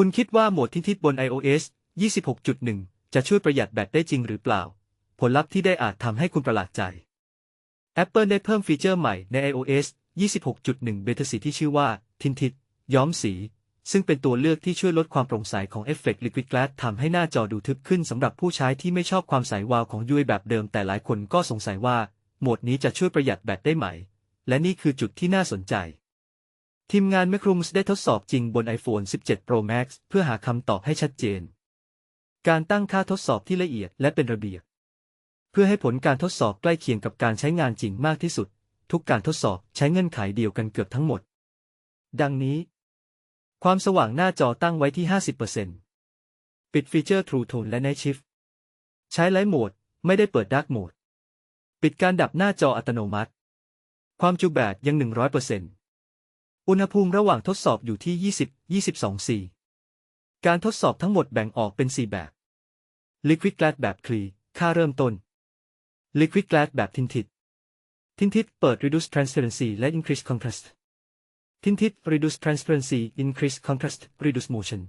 คุณคิดว่าโหมดทิ้งทิศบน iOS 26.1 จะช่วยประหยัดแบตได้จริงหรือเปล่า ผลลัพธ์ที่ได้อาจทำให้คุณประหลาดใจ Apple ได้เพิ่มฟีเจอร์ใหม่ใน iOS 26.1 เบต้าสีที่ชื่อว่า ทินทิตย้อมสี ซึ่งเป็นตัวเลือกที่ช่วยลดความโปร่งใสของเอฟเฟกต์ Liquid Glass ทำให้หน้าจอดูทึบขึ้นสำหรับผู้ใช้ที่ไม่ชอบความใสวาวของ UI แบบเดิม แต่หลายคนก็สงสัยว่า โหมดนี้จะช่วยประหยัดแบตได้ไหม และนี่คือจุดที่น่าสนใจ ทีมงาน m a c r o o m s ได้ทดสอบจริงบน iPhone 17 Pro Max เพื่อหาคำตอบให้ชัดเจน การตั้งค่าทดสอบที่ละเอียดและเป็นระเบียบ เพื่อให้ผลการทดสอบใกล้เคียงกับการใช้งานจริงมากที่สุด ทุกการทดสอบใช้เงื่อนไขเดียวกันเกือบทั้งหมด ดังนี้ ความสว่างหน้าจอตั้งไว้ที่ 50%ปิดฟีเจอร์ True Tone และ Night Shift ใช้ Light Mode ไม่ได้เปิด Dark Mode ปิดการดับหน้าจออัตโนมัติ ความจุแบตยัง 100% อุณหภูมิระหว่างทดสอบอยู่ที่ 20 22 4 การทดสอบทั้งหมดแบ่งออกเป็น 4 แบบ Liquid Glass แบบคลี ค่าเริ่มต้น Liquid Glass แบบทินทิดทินทิดเปิด Reduce Transparency และ Increase Contrast ทินทิด Reduce Transparency Increase Contrast Reduce Motion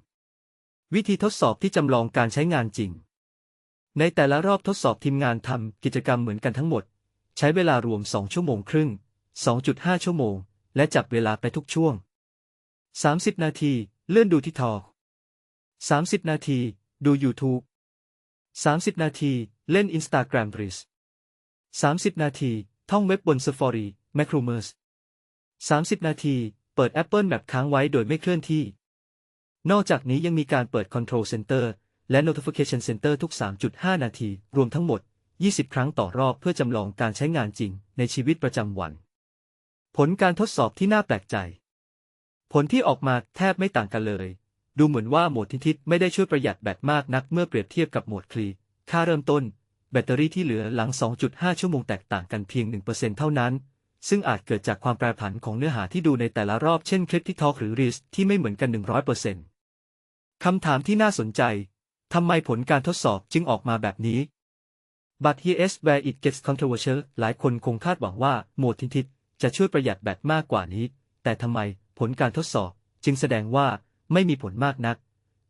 วิธีทดสอบที่จำลองการใช้งานจริง ในแต่ละรอบทดสอบทีมงานทำกิจกรรมเหมือนกันทั้งหมด ใช้เวลารวม 2 ชั่วโมงครึ่ง 2.5 ชั่วโมง และจับเวลาไปทุกช่วง 30 นาที เลื่อนดูที่ทอ30 นาที ดู YouTube 30 นาที เล่น Instagram Reels 30 นาที ท่องเว็บบน Safari Macromers 30 นาที เปิด Apple Map ค้างไว้โดยไม่เคลื่อนที่ นอกจากนี้ยังมีการเปิด Control Center และ Notification Center ทุก 3.5 นาที รวมทั้งหมด 20 ครั้งต่อรอบเพื่อจำลองการใช้งานจริงในชีวิตประจำวัน ผลการทดสอบที่น่าแปลกใจ ผลที่ออกมาแทบไม่ต่างกันเลย ดูเหมือนว่าโหมดทิทิศไม่ได้ช่วยประหยัดแบตมากนักเมื่อเปรียบเทียบกับโหมดคลี ค่าเริ่มต้น แบตเตอรี่ที่เหลือหลัง 2.5 ชั่วโมงแตกต่างกันเพียง 1%เท่านั้น ซึ่งอาจเกิดจากความแปรผันของเนื้อหาที่ดูในแต่ละรอบเช่นคลิปที่ทอหรือรีสที่ไม่เหมือนกัน 100%คำถามที่น่าสนใจทำไมผลการทดสอบจึงออกมาแบบนี้ But here's where it gets controversial หลายคนคงคาดหวังว่าโหมดทิทิศ จะช่วยประหยัดแบตมากกว่านี้ แต่ทำไมผลการทดสอบ จึงแสดงว่าไม่มีผลมากนัก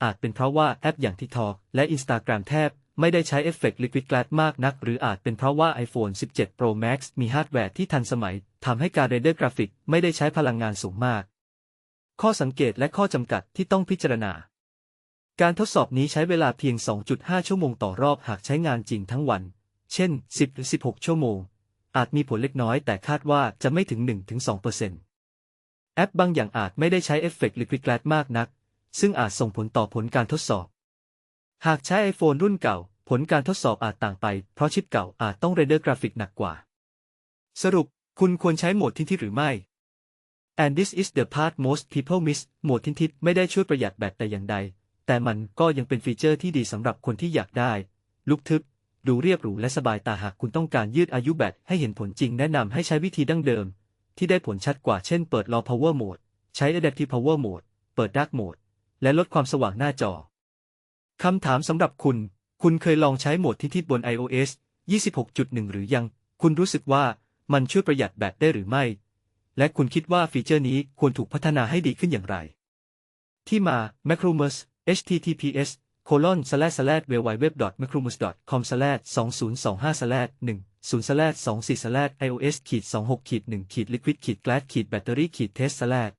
อาจเป็นเพราะว่าแอปอย่าง TikTok และ Instagram แทบไม่ได้ใช้เอฟเฟกต์ Liquid Glass มากนัก หรืออาจเป็นเพราะว่า iPhone 17 Pro Max มีฮาร์ดแวร์ที่ทันสมัยทำให้การเรนเดอร์กราฟิกไม่ได้ใช้พลังงานสูงมาก ข้อสังเกตและข้อจำกัดที่ต้องพิจารณา การทดสอบนี้ใช้เวลาเพียง 2.5 ชั่วโมงต่อรอบหากใช้งานจริงทั้งวัน เช่น 10 หรือ 16 ชั่วโมง อาจมีผลเล็กน้อยแต่คาดว่าจะไม่ถึง 1-2%แอปบางอย่างอาจไม่ได้ใช้เอฟเฟกต์ Liquid Glass มากนัก ซึ่งอาจส่งผลต่อผลการทดสอบ หากใช้ iPhone รุ่นเก่า ผลการทดสอบอาจต่างไป เพราะชิปเก่าอาจต้องเรนเดอร์กราฟิกหนักกว่า สรุป คุณควรใช้โหมดทินทิศหรือไม่ and this is the part most people miss โหมดทินทิศไม่ได้ช่วยประหยัดแบตแต่อย่างใด แต่มันก็ยังเป็นฟีเจอร์ที่ดีสำหรับคนที่อยากได้ ลุกทึบ ดูเรียบหรูและสบายตาหากคุณต้องการยืดอายุแบตให้เห็นผลจริงแนะนำให้ใช้วิธีดั้งเดิม ที่ได้ผลชัดกว่าเช่นเปิด Raw Power Mode ใช้ Adaptive Power Mode เปิด Dark Mode และลดความสว่างหน้าจอคำถามสำหรับคุณ คุณเคยลองใช้โหมดทินทิศบน iOS 26.1 หรือยัง คุณรู้สึกว่ามันช่วยประหยัดแบตได้หรือไม่ และคุณคิดว่าฟีเจอร์นี้ควรถูกพัฒนาให้ดีขึ้นอย่างไร ที่มา Macromers https colon slash slash www.macromers com slash 2025 slash 1 0 slash 24 slash ios ขีด26ขีด1ขีด liquid ขีด glass ขีด battery ขีด test slash